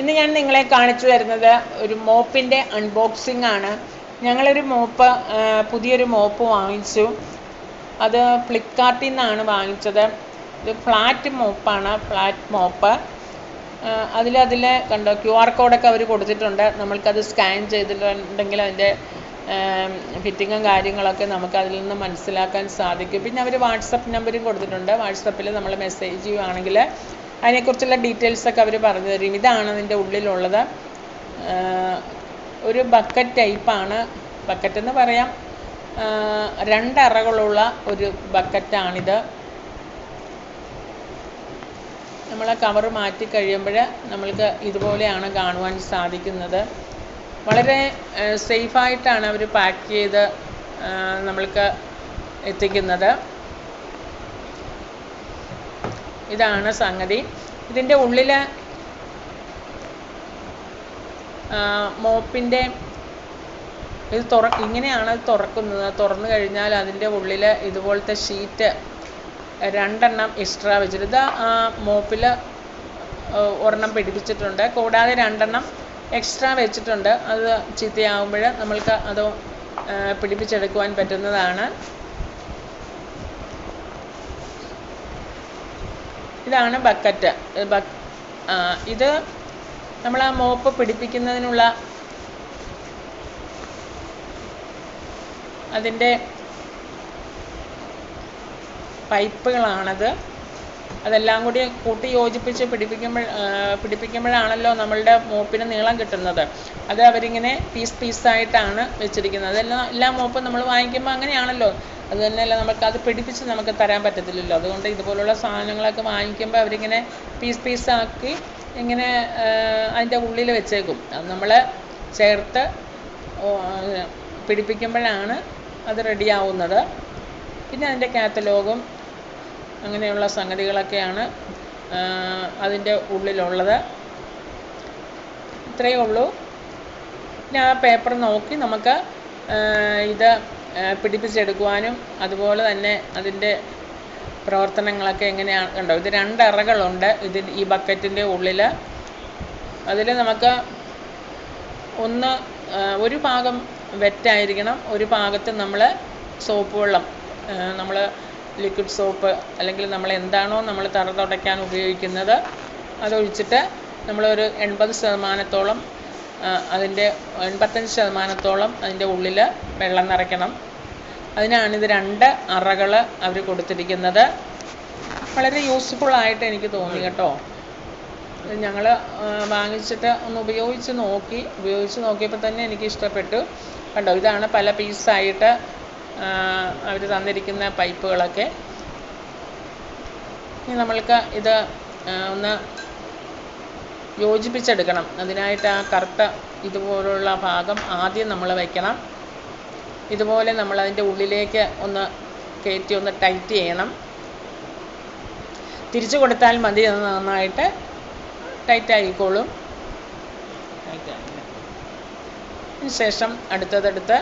ഇന്ന് ഞാൻ നിങ്ങളെ കാണിച്ചു തരുന്നത് ഒരു മോപ്പിന്റെ അൺബോക്സിംഗ് ആണ്. ഞങ്ങളൊരു മോപ്പ് പുതിയൊരു മോപ്പ് വാങ്ങിച്ചു. അത് ഫ്ലിപ്കാർട്ടിൽ നിന്നാണ് വാങ്ങിച്ചത്. ഇത് ഫ്ലാറ്റ് മോപ്പാണ് ഫ്ലാറ്റ് മോപ്പ്. അതിൽ അതിൽ കണ്ടോ ക്യു ആർ കോഡൊക്കെ അവർ കൊടുത്തിട്ടുണ്ട്. നമ്മൾക്കത് സ്കാൻ ചെയ്തിട്ടുണ്ടെങ്കിൽ അതിന്റെ ഫിറ്റിങ്ങും കാര്യങ്ങളൊക്കെ നമുക്ക് അതിൽ നിന്ന് മനസ്സിലാക്കാൻ സാധിക്കും. പിന്നെ അവർ വാട്സപ്പ് നമ്പരും കൊടുത്തിട്ടുണ്ട്. വാട്സപ്പിൽ നമ്മൾ മെസ്സേജ് ചെയ്യുവാണെങ്കിൽ അതിനെക്കുറിച്ചുള്ള ഡീറ്റെയിൽസ് ഒക്കെ അവർ പറഞ്ഞു തരും. ഇതാണ് അതിന്റെ ഉള്ളിലുള്ളത്. ഒരു ബക്കറ്റ് ടൈപ്പാണ് ബക്കറ്റ് എന്ന് പറയാം. രണ്ടറകളുള്ള ഒരു ബക്കറ്റാണിത് നമ്മൾ ആ കവർ മാറ്റി കഴിയുമ്പോൾ നമ്മൾക്ക് ഇതുപോലെയാണ് കാണുവാൻ സാധിക്കുന്നത്. വളരെ സേഫായിട്ടാണ് അവർ പാക്ക് ചെയ്ത് നമ്മൾക്ക് എത്തിക്കുന്നത്. ഇതാണ് സംഗതി. ഇതിന്റെ ഉള്ളിൽ മോപ്പിന്റെ ഇത് തുറ ഇങ്ങനെയാണ് അത് തുറക്കുന്നത്. തുറന്നു കഴിഞ്ഞാൽ അതിന്റെ ഉള്ളിൽ ഇതുപോലത്തെ ഷീറ്റ് രണ്ടെണ്ണം എക്സ്ട്രാ വെച്ചിട്ട് ഇത് ആ മോപ്പിൽ ഒരെണ്ണം പിടിപ്പിച്ചിട്ടുണ്ട്. കൂടാതെ രണ്ടെണ്ണം എക്സ്ട്രാ വെച്ചിട്ടുണ്ട്. അത് ചീത്തയാകുമ്പോൾ നമ്മൾക്ക് അത് പിടിപ്പിച്ചെടുക്കുവാൻ പറ്റുന്നതാണ്. ഇതാണ് ബക്കറ്റ്. ബക്ക് ഇത് നമ്മൾ ആ മോപ്പ് പിടിപ്പിക്കുന്നതിനുള്ള അതിന്റെ പൈപ്പുകളാണത്. അതെല്ലാം കൂടി കൂട്ടി യോജിപ്പിച്ച് പിടിപ്പിക്കുമ്പോൾ പിടിപ്പിക്കുമ്പോഴാണല്ലോ നമ്മളുടെ മോപ്പിന് നീളം കിട്ടുന്നത്. അത് അവരിങ്ങനെ പീസ് പീസായിട്ടാണ് വെച്ചിരിക്കുന്നത്. അതെല്ലാം എല്ലാ മോപ്പും നമ്മൾ വാങ്ങിക്കുമ്പോൾ അങ്ങനെയാണല്ലോ. അത് തന്നെയല്ല അത് പിടിപ്പിച്ച് നമുക്ക് തരാൻ പറ്റത്തില്ലല്ലോ. അതുകൊണ്ട് ഇതുപോലുള്ള സാധനങ്ങളൊക്കെ വാങ്ങിക്കുമ്പോൾ അവരിങ്ങനെ പീസ് പീസാക്കി ഇങ്ങനെ അതിന്റെ ഉള്ളിൽ വെച്ചേക്കും. അത് നമ്മൾ ചേർത്ത് പിടിപ്പിക്കുമ്പോഴാണ് അത് റെഡിയാവുന്നത് പിന്നെ അതിന്റെ കാറ്റലോഗും അങ്ങനെയുള്ള സംഗതികളൊക്കെയാണ് അതിന്റെ ഉള്ളിലുള്ളത്. ഇത്രയേ ഉള്ളൂ. പിന്നെ ആ പേപ്പർ നോക്കി നമുക്ക് ഇത് പിടിപ്പിച്ചെടുക്കുവാനും അതുപോലെ തന്നെ അതിന്റെ പ്രവർത്തനങ്ങളൊക്കെ എങ്ങനെയാണ് കണ്ടോ? ഇത് രണ്ട് അറകളുണ്ട് ഇതിൽ ഈ ബക്കറ്റിന്റെ ഉള്ളിൽ. അതിൽ നമുക്ക് ഒന്ന് ഒരു ഭാഗം വെറ്റായിരിക്കണം. ഒരു ഭാഗത്ത് നമ്മൾ സോപ്പ് വെള്ളം നമ്മൾ ലിക്വിഡ് സോപ്പ് അല്ലെങ്കിൽ നമ്മൾ എന്താണോ നമ്മൾ തറ തുടയ്ക്കാൻ ഉപയോഗിക്കുന്നത്. അതൊഴിച്ചിട്ട് നമ്മളൊരു എൺപത് ശതമാനത്തോളം അതിന്റെ എൺപത്തഞ്ച് ശതമാനത്തോളം അതിന്റെ ഉള്ളിൽ വെള്ളം നിറയ്ക്കണം. അതിനാണിത് രണ്ട് അറകൾ അവർ കൊടുത്തിരിക്കുന്നത്. വളരെ യൂസ്ഫുൾ ആയിട്ട് എനിക്ക് തോന്നി കേട്ടോ. ഞങ്ങൾ വാങ്ങിച്ചിട്ട് ഒന്ന് ഉപയോഗിച്ച് നോക്കി. ഉപയോഗിച്ച് നോക്കിയപ്പോൾ തന്നെ എനിക്ക് ഇഷ്ടപ്പെട്ടു. കണ്ടോ ഇതാണ് പല പീസായിട്ട് അവർ തന്നിരിക്കുന്ന പൈപ്പുകളൊക്കെ ഇനി നമ്മൾക്ക് ഇത് ഒന്ന് യോജിപ്പിച്ചെടുക്കണം. അതിനായിട്ട് ആ കറുത്ത ഇതുപോലുള്ള ഭാഗം ആദ്യം നമ്മൾ വയ്ക്കണം. ഇതുപോലെ നമ്മൾ അതിന്റെ ഉള്ളിലേക്ക് ഒന്ന് കയറ്റി ഒന്ന് ടൈറ്റ് ചെയ്യണം. തിരിച്ചു കൊടുത്താൽ മതി അത് നന്നായിട്ട് ടൈറ്റ് ആയിക്കോളും. ശേഷം അടുത്തതെടുത്ത്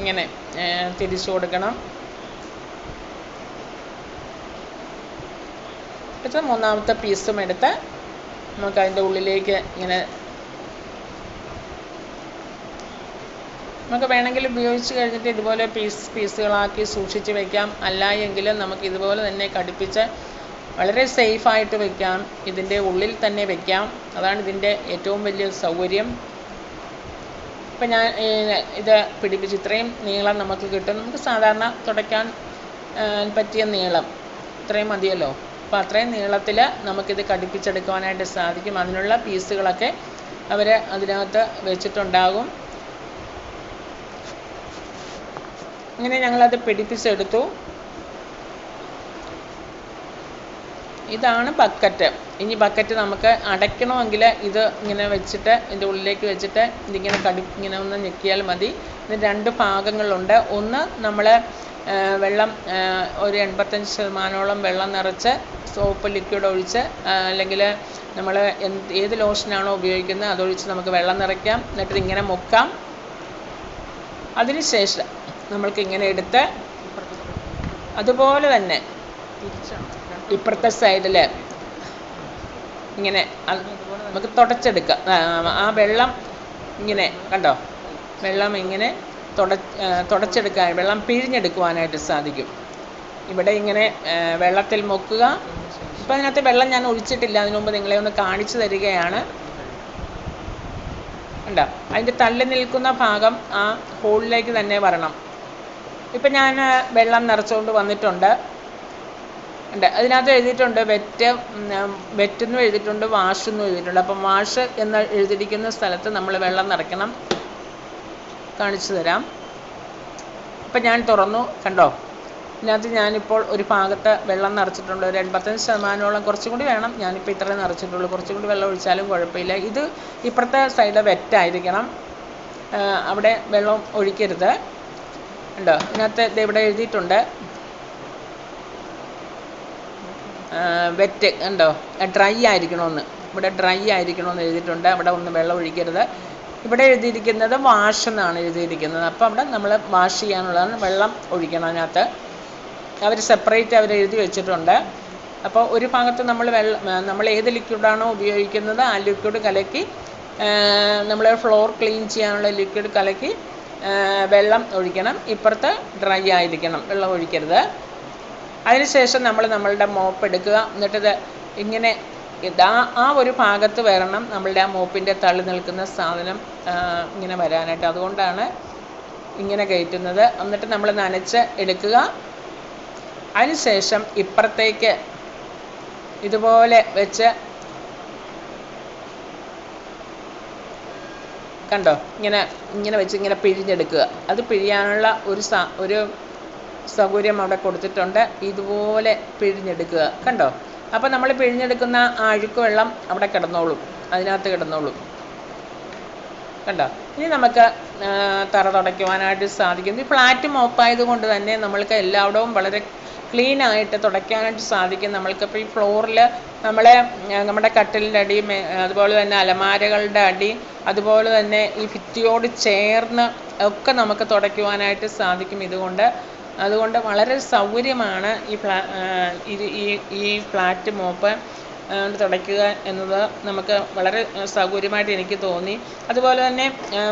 ഇങ്ങനെ തിരിച്ചു കൊടുക്കണം. അടുത്ത മൂന്നാമത്തെ പീസും എടുത്ത് നമുക്ക് അതിന്റെ ഉള്ളിലേക്ക് ഇങ്ങനെ നമുക്ക് വേണമെങ്കിൽ ഉപയോഗിച്ച് കഴിഞ്ഞിട്ട് ഇതുപോലെ പീസ് പീസുകളാക്കി സൂക്ഷിച്ച് വെക്കാം. അല്ല എങ്കിൽ നമുക്ക് ഇതുപോലെ തന്നെ കടുപ്പിച്ച് വളരെ സേഫായിട്ട് വെക്കാം. ഇതിന്റെ ഉള്ളിൽ തന്നെ വെക്കാം. അതാണ് ഇതിന്റെ ഏറ്റവും വലിയ സൗകര്യം. ഇപ്പം ഞാൻ ഇത് പിടിപ്പിച്ച് ഇത്രയും നീളം നമുക്ക് കിട്ടും. നമുക്ക് സാധാരണ തുടയ്ക്കാൻ പറ്റിയ നീളം. ഇത്രയും മതിയല്ലോ? അപ്പോൾ അത്രയും നീളത്തിൽ നമുക്കിത് ഘടിപ്പിച്ചെടുക്കുവാനായിട്ട് സാധിക്കും. അതിനുള്ള പീസുകളൊക്കെ അവർ അതിനകത്ത് വെച്ചിട്ടുണ്ടാകും. ഇങ്ങനെ ഞങ്ങളത് പിടിപ്പിച്ചെടുത്തു. ഇതാണ് ബക്കറ്റ്. ഇനി ബക്കറ്റ് നമുക്ക് അടയ്ക്കണമെങ്കിൽ ഇത് ഇങ്ങനെ വെച്ചിട്ട് ഇതിന്റെ ഉള്ളിലേക്ക് വെച്ചിട്ട് ഇതിങ്ങനെ കടി ഇങ്ങനെ ഒന്ന് ഞെക്കിയാൽ മതി. ഇത് രണ്ട് ഭാഗങ്ങളുണ്ട്. ഒന്ന് നമ്മൾ വെള്ളം ഒരു എൺപത്തഞ്ച് ശതമാനോളം വെള്ളം നിറച്ച് സോപ്പ് ലിക്വിഡ് ഒഴിച്ച് അല്ലെങ്കിൽ നമ്മൾ ഏത് ലോഷനാണോ ഉപയോഗിക്കുന്നത് അതൊഴിച്ച് നമുക്ക് വെള്ളം നിറയ്ക്കാം. എന്നിട്ട് ഇങ്ങനെ മുക്കാം. അതിനുശേഷം നമ്മൾക്ക് ഇങ്ങനെ എടുത്ത് അതുപോലെ തന്നെ തിരിച്ചാണ് ഇപ്പുറത്തെ സൈഡിൽ ഇങ്ങനെ നമുക്ക് തുടച്ചെടുക്കാം. ആ, വെള്ളം ഇങ്ങനെ കണ്ടോ? വെള്ളം ഇങ്ങനെ തുട തുടച്ചെടുക്കാൻ വെള്ളം പിഴിഞ്ഞെടുക്കുവാനായിട്ട് സാധിക്കും. ഇവിടെ ഇങ്ങനെ വെള്ളത്തിൽ മുക്കുക. ഇപ്പം അതിനകത്ത് വെള്ളം ഞാൻ ഒഴിച്ചിട്ടില്ല. അതിനു മുമ്പ് നിങ്ങളെ ഒന്ന് കാണിച്ചു തരികയാണ്. ഉണ്ടോ അതിന്റെ തള്ളി നിൽക്കുന്ന ഭാഗം ആ ഹോളിലേക്ക് തന്നെ വരണം. ഇപ്പം ഞാൻ വെള്ളം നിറച്ചുകൊണ്ട് വന്നിട്ടുണ്ട്. ഉണ്ട്. അതിനകത്ത് എഴുതിയിട്ടുണ്ട് വെറ്റ് വെറ്റ് എന്നും എഴുതിയിട്ടുണ്ട് വാഷ് എന്നും എഴുതിയിട്ടുണ്ട്. അപ്പം വാഷ് എന്ന് എഴുതിയിരിക്കുന്ന സ്ഥലത്ത് നമ്മൾ വെള്ളം നിറയ്ക്കണം. കാണിച്ചു തരാം. ഇപ്പം ഞാൻ തുറന്നു കണ്ടോ? ഇതിനകത്ത് ഞാനിപ്പോൾ ഒരു ഭാഗത്ത് വെള്ളം നിറച്ചിട്ടുണ്ട്. ഒരു എൺപത്തഞ്ച് ശതമാനമോളം കുറച്ചും കൂടി വേണം. ഞാനിപ്പോൾ ഇത്രയും നിറച്ചിട്ടുള്ളൂ. കുറച്ചും കൂടി വെള്ളം ഒഴിച്ചാലും കുഴപ്പമില്ല. ഇത് ഇപ്പുറത്തെ സൈഡ് വെറ്റായിരിക്കണം. അവിടെ വെള്ളം ഒഴിക്കരുത്. ഉണ്ടോ ഇതിനകത്ത് ഇവിടെ എഴുതിയിട്ടുണ്ട്. വെറ്റ് ഉണ്ടോ? ഡ്രൈ ആയിരിക്കണമെന്ന് ഇവിടെ ഡ്രൈ ആയിരിക്കണമെന്ന് എഴുതിയിട്ടുണ്ട്. അവിടെ ഒന്നും വെള്ളം ഒഴിക്കരുത്. ഇവിടെ എഴുതിയിരിക്കുന്നത് വാഷ് എന്നാണ് എഴുതിയിരിക്കുന്നത്. അപ്പോൾ അവിടെ നമ്മൾ വാഷ് ചെയ്യാനുള്ളതാണ് വെള്ളം ഒഴിക്കണം അതിനകത്ത്. അവർ സെപ്പറേറ്റ് അവർ എഴുതി വെച്ചിട്ടുണ്ട്. അപ്പോൾ ഒരു ഭാഗത്ത് നമ്മൾ വെള്ളം നമ്മൾ ഏത് ലിക്വിഡാണോ ഉപയോഗിക്കുന്നത് ആ ലിക്വിഡ് കലക്കി നമ്മൾ ഫ്ലോർ ക്ലീൻ ചെയ്യാനുള്ള ലിക്വിഡ് കലക്കി വെള്ളം ഒഴിക്കണം. ഇപ്പുറത്ത് ഡ്രൈ ആയിരിക്കണം. വെള്ളം ഒഴിക്കരുത്. അതിനുശേഷം നമ്മൾ നമ്മളുടെ മോപ്പ് എടുക്കുക. എന്നിട്ട് ഇങ്ങനെ ഇതാ ആ ഒരു ഭാഗത്ത് വരണം. നമ്മളുടെ ആ മോപ്പിന്റെ തള്ളി നിൽക്കുന്ന സാധനം ഇങ്ങനെ വരാനായിട്ട്. അതുകൊണ്ടാണ് ഇങ്ങനെ കയറ്റുന്നത്. എന്നിട്ട് നമ്മൾ നനച്ച് എടുക്കുക. അതിനുശേഷം ഇപ്പുറത്തേക്ക് ഇതുപോലെ വെച്ച് കണ്ടോ? ഇങ്ങനെ ഇങ്ങനെ വെച്ച് ഇങ്ങനെ പിഴിഞ്ഞെടുക്കുക. അത് പിഴിയാനുള്ള ഒരു സാ ഒരു സൗകര്യം അവിടെ കൊടുത്തിട്ടുണ്ട്. ഇതുപോലെ പിഴിഞ്ഞെടുക്കുക. കണ്ടോ? അപ്പോൾ നമ്മൾ പിഴിഞ്ഞെടുക്കുന്ന ആ അഴുക്ക് വെള്ളം അവിടെ കിടന്നോളും. അതിനകത്ത് കിടന്നോളും. കണ്ടോ? ഇനി നമുക്ക് തറ തുടയ്ക്കുവാനായിട്ട് സാധിക്കും ഈ ഫ്ലാറ്റ് മോപ്പായത് കൊണ്ട് തന്നെ നമ്മൾക്ക് എല്ലായിടവും വളരെ ക്ലീൻ ആയിട്ട് തുടയ്ക്കാനായിട്ട് സാധിക്കും. നമ്മൾക്കിപ്പോൾ ഈ ഫ്ലോറിൽ നമ്മളെ നമ്മുടെ കട്ടിലിന്റെ അടി അതുപോലെ തന്നെ അലമാരകളുടെ അടി അതുപോലെ തന്നെ ഈ ഭിത്തിയോട് ചേർന്ന് ഒക്കെ നമുക്ക് തുടയ്ക്കുവാനായിട്ട് സാധിക്കും ഇതുകൊണ്ട്. അതുകൊണ്ട് വളരെ സൗകര്യമാണ് ഈ ഇത് ഈ ഈ ഫ്ലാറ്റ് മോപ്പ് തുടയ്ക്കുക എന്നത് നമുക്ക് വളരെ സൗകര്യമായിട്ട് എനിക്ക് തോന്നി. അതുപോലെ തന്നെ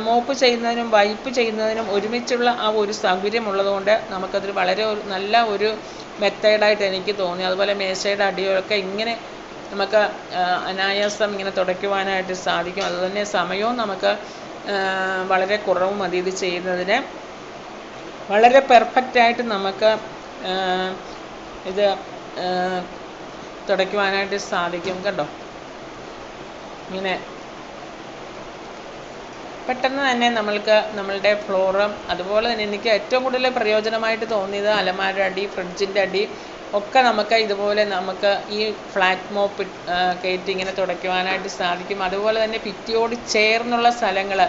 മോപ്പ് ചെയ്യുന്നതിനും വൈപ്പ് ചെയ്യുന്നതിനും ഒരുമിച്ചുള്ള ആ ഒരു സൗകര്യം ഉള്ളതുകൊണ്ട് നമുക്കതൊരു വളരെ ഒരു നല്ല ഒരു മെത്തേഡായിട്ട് എനിക്ക് തോന്നി. അതുപോലെ മേശയുടെ അടിയൊക്കെ ഇങ്ങനെ നമുക്ക് അനായാസം ഇങ്ങനെ തുടയ്ക്കുവാനായിട്ട് സാധിക്കും. അതുതന്നെ സമയവും നമുക്ക് വളരെ കുറവ് മതി ഇത് ചെയ്യുന്നതിന്. വളരെ പെർഫെക്റ്റ് ആയിട്ട് നമുക്ക് ഇത് തുടയ്ക്കുവാനായിട്ട് സാധിക്കും കണ്ടോ? ഇങ്ങനെ. പെട്ടെന്ന് തന്നെ നമ്മൾക്ക് നമ്മളുടെ ഫ്ലോറും അതുപോലെ തന്നെ എനിക്ക് ഏറ്റവും കൂടുതൽ പ്രയോജനമായിട്ട് തോന്നിയത് അലമാര അടി ഫ്രിഡ്ജിന്റെ അടി ഒക്കെ നമുക്ക് ഇതുപോലെ നമുക്ക് ഈ ഫ്ലാറ്റ് മോപ്പ് കയറ്റി ഇങ്ങനെ തുടയ്ക്കുവാനായിട്ട് സാധിക്കും. അതുപോലെ തന്നെ ഭിത്തിയോട് ചേർന്നുള്ള സ്ഥലങ്ങൾ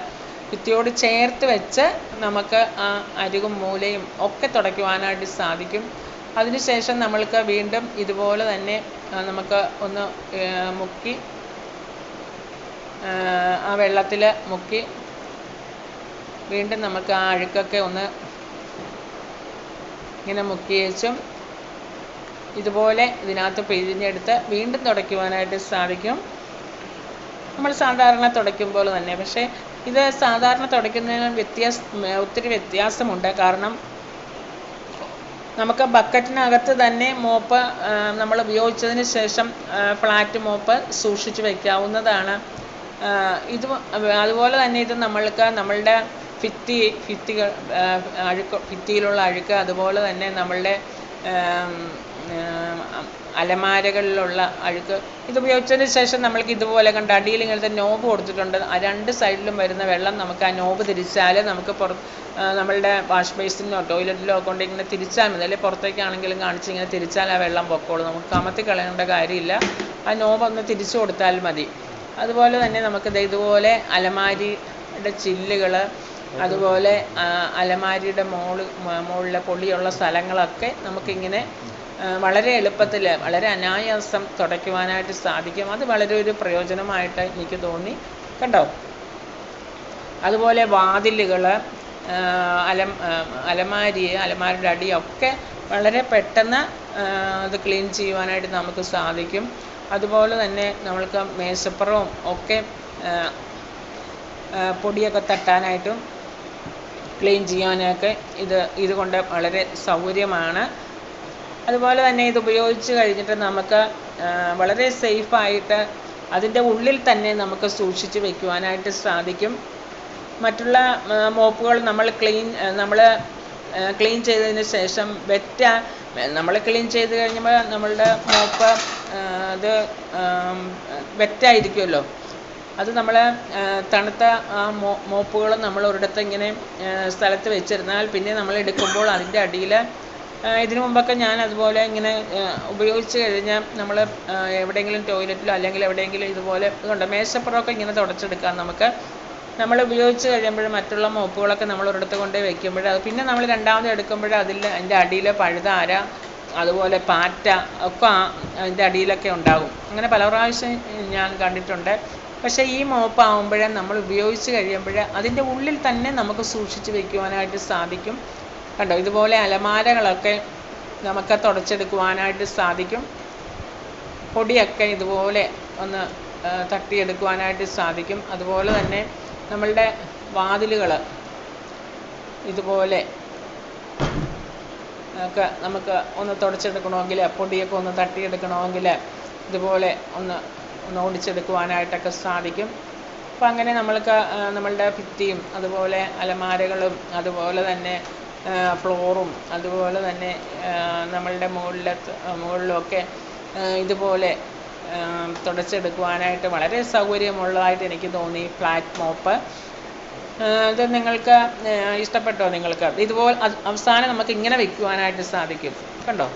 ഭിത്തിയോട് ചേർത്ത് വെച്ച് നമുക്ക് ആ അരികും മൂലയും ഒക്കെ തുടയ്ക്കുവാനായിട്ട് സാധിക്കും. അതിനുശേഷം നമ്മൾക്ക് വീണ്ടും ഇതുപോലെ തന്നെ നമുക്ക് ഒന്ന് മുക്കി ആ, വെള്ളത്തിൽ മുക്കി വീണ്ടും നമുക്ക് ആ അഴുക്കൊക്കെ ഒന്ന് ഇങ്ങനെ മുക്കി വെച്ചും ഇതുപോലെ ഇതിനകത്ത് പിഴിഞ്ഞെടുത്ത് വീണ്ടും തുടയ്ക്കുവാനായിട്ട് സാധിക്കും. നമ്മൾ സാധാരണ തുടയ്ക്കും പോലെ തന്നെ പക്ഷേ ഇത് സാധാരണ തുടയ്ക്കുന്നതിന് വ്യത്യാസ ഒത്തിരി വ്യത്യാസമുണ്ട്. കാരണം നമുക്ക് ബക്കറ്റിനകത്ത് തന്നെ മോപ്പ് നമ്മൾ ഉപയോഗിച്ചതിന് ശേഷം ഫ്ലാറ്റ് മോപ്പ് സൂക്ഷിച്ചു വയ്ക്കാവുന്നതാണ് ഇത് അതുപോലെ തന്നെ ഇത് നമ്മൾക്ക് നമ്മളുടെ ഭിത്തി ഭിത്തികൾ ആ, അഴുക്ക് ഭിത്തിയിലുള്ള അഴുക്ക് അതുപോലെ തന്നെ നമ്മളുടെ അലമാരകളിലുള്ള അഴുക്ക്. ഇത് ഉപയോഗിച്ചതിന് ശേഷം നമ്മൾക്ക് ഇതുപോലെ കണ്ട അടിയിൽ ഇങ്ങനത്തെ നോബ് കൊടുത്തിട്ടുണ്ട്. ആ രണ്ട് സൈഡിലും വരുന്ന വെള്ളം നമുക്ക് ആ നോബ് തിരിച്ചാൽ നമുക്ക് പുറ നമ്മളുടെ വാഷ് ബേസിനോ ടോയ്ലറ്റിലോ കൊണ്ട് ഇങ്ങനെ തിരിച്ചാൽ മതി. അല്ലെങ്കിൽ പുറത്തേക്കാണെങ്കിലും കാണിച്ച് ഇങ്ങനെ തിരിച്ചാൽ ആ വെള്ളം പൊക്കോളും. നമുക്ക് കമത്തി കളയേണ്ട കാര്യമില്ല. ആ നോബ് ഒന്ന് തിരിച്ചു കൊടുത്താൽ മതി. അതുപോലെ തന്നെ നമുക്ക് ഇതുപോലെ അലമാരിയുടെ ചില്ലുകൾ അതുപോലെ അലമാരിയുടെ മോൾ മുകളിലെ പൊളിയുള്ള സ്ഥലങ്ങളൊക്കെ നമുക്കിങ്ങനെ വളരെ എളുപ്പത്തിൽ വളരെ അനായാസം തുടയ്ക്കുവാനായിട്ട് സാധിക്കും. അത് വളരെ ഒരു പ്രയോജനമായിട്ട് എനിക്ക് തോന്നി. കണ്ടോ? അതുപോലെ വാതിലുകൾ അലം അലമാരി അലമാരയുടെ അടിയൊക്കെ വളരെ പെട്ടെന്ന് അത് ക്ലീൻ ചെയ്യുവാനായിട്ട് നമുക്ക് സാധിക്കും. അതുപോലെ തന്നെ നമ്മൾക്ക് മേശപ്പുറവും ഒക്കെ പൊടിയൊക്കെ തട്ടാനായിട്ടും ക്ലീൻ ചെയ്യാനൊക്കെ ഇത് ഇതുകൊണ്ട് വളരെ സൗകര്യമാണ്. അതുപോലെ തന്നെ ഇത് ഉപയോഗിച്ച് കഴിഞ്ഞിട്ട് നമുക്ക് വളരെ സേഫായിട്ട് അതിന്റെ ഉള്ളിൽ തന്നെ നമുക്ക് സൂക്ഷിച്ച് വെക്കുവാനായിട്ട് സാധിക്കും. മറ്റുള്ള മോപ്പുകൾ നമ്മൾ ക്ലീൻ നമ്മൾ ക്ലീൻ ചെയ്തതിന് ശേഷം വെറ്റ നമ്മൾ ക്ലീൻ ചെയ്ത് കഴിയുമ്പോൾ നമ്മളുടെ മോപ്പ് അത് വെറ്റായിരിക്കുമല്ലോ. അത് നമ്മൾ തണുത്ത ആ മോ മോപ്പുകൾ നമ്മൾ ഒരിടത്ത് ഇങ്ങനെ സ്ഥലത്ത് വെച്ചിരുന്നാൽ പിന്നെ നമ്മൾ എടുക്കുമ്പോൾ അതിന്റെ അടിയിൽ ഇതിനു മുമ്പൊക്കെ ഞാൻ അതുപോലെ ഇങ്ങനെ ഉപയോഗിച്ച് കഴിഞ്ഞാൽ നമ്മൾ എവിടെയെങ്കിലും ടോയ്ലറ്റിലോ അല്ലെങ്കിൽ എവിടെയെങ്കിലും ഇതുപോലെ ഇതുണ്ട് മേശപ്പുറമൊക്കെ ഇങ്ങനെ തുടച്ചെടുക്കാം നമുക്ക്. നമ്മൾ ഉപയോഗിച്ച് കഴിയുമ്പോൾ മറ്റുള്ള മോപ്പുകളൊക്കെ നമ്മൾ ഒരിടത്ത് കൊണ്ട് വെക്കുമ്പോൾ അത് പിന്നെ നമ്മൾ രണ്ടാമത് എടുക്കുമ്പോൾ അതിൽ അതിന്റെ അടിയിൽ പഴുതാര അതുപോലെ പാറ്റ ഒക്കെ അതിന്റെ അടിയിലൊക്കെ ഉണ്ടാകും. അങ്ങനെ പല പ്രാവശ്യം ഞാൻ കണ്ടിട്ടുണ്ട്. പക്ഷേ ഈ മോപ്പ് ആകുമ്പോഴേ നമ്മൾ ഉപയോഗിച്ച് കഴിയുമ്പോൾ അതിന്റെ ഉള്ളിൽ തന്നെ നമുക്ക് സൂക്ഷിച്ച് വെക്കുവാനായിട്ട് സാധിക്കും. കണ്ടോ ഇതുപോലെ അലമാരകളൊക്കെ നമുക്ക് തുടച്ചെടുക്കുവാനായിട്ട് സാധിക്കും. പൊടിയൊക്കെ ഇതുപോലെ ഒന്ന് തട്ടിയെടുക്കുവാനായിട്ട് സാധിക്കും. അതുപോലെ തന്നെ നമ്മളുടെ വാതിലുകൾ ഇതുപോലെ ഒക്കെ നമുക്ക് ഒന്ന് തുടച്ചെടുക്കണമെങ്കിൽ പൊടിയൊക്കെ ഒന്ന് തട്ടിയെടുക്കണമെങ്കിൽ ഇതുപോലെ ഒന്ന് ഒന്ന് ഓടിച്ചെടുക്കുവാനായിട്ടൊക്കെ സാധിക്കും. അപ്പം അങ്ങനെ നമ്മൾക്ക് നമ്മളുടെ ഭിത്തിയും അതുപോലെ അലമാരകളും അതുപോലെ തന്നെ ഫ്ലോറും അതുപോലെ തന്നെ നമ്മളുടെ മുകളിലെ മുകളിലൊക്കെ ഇതുപോലെ തുടച്ചെടുക്കുവാനായിട്ട് വളരെ സൗകര്യമുള്ളതായിട്ട് എനിക്ക് തോന്നി ഫ്ലാറ്റ് മോപ്പ്. ഇത് നിങ്ങൾക്ക് ഇഷ്ടപ്പെട്ടോ നിങ്ങൾക്ക്? ഇതുപോലെ അവസാനം നമുക്ക് ഇങ്ങനെ വെക്കുവാനായിട്ട് സാധിക്കും. കണ്ടോ?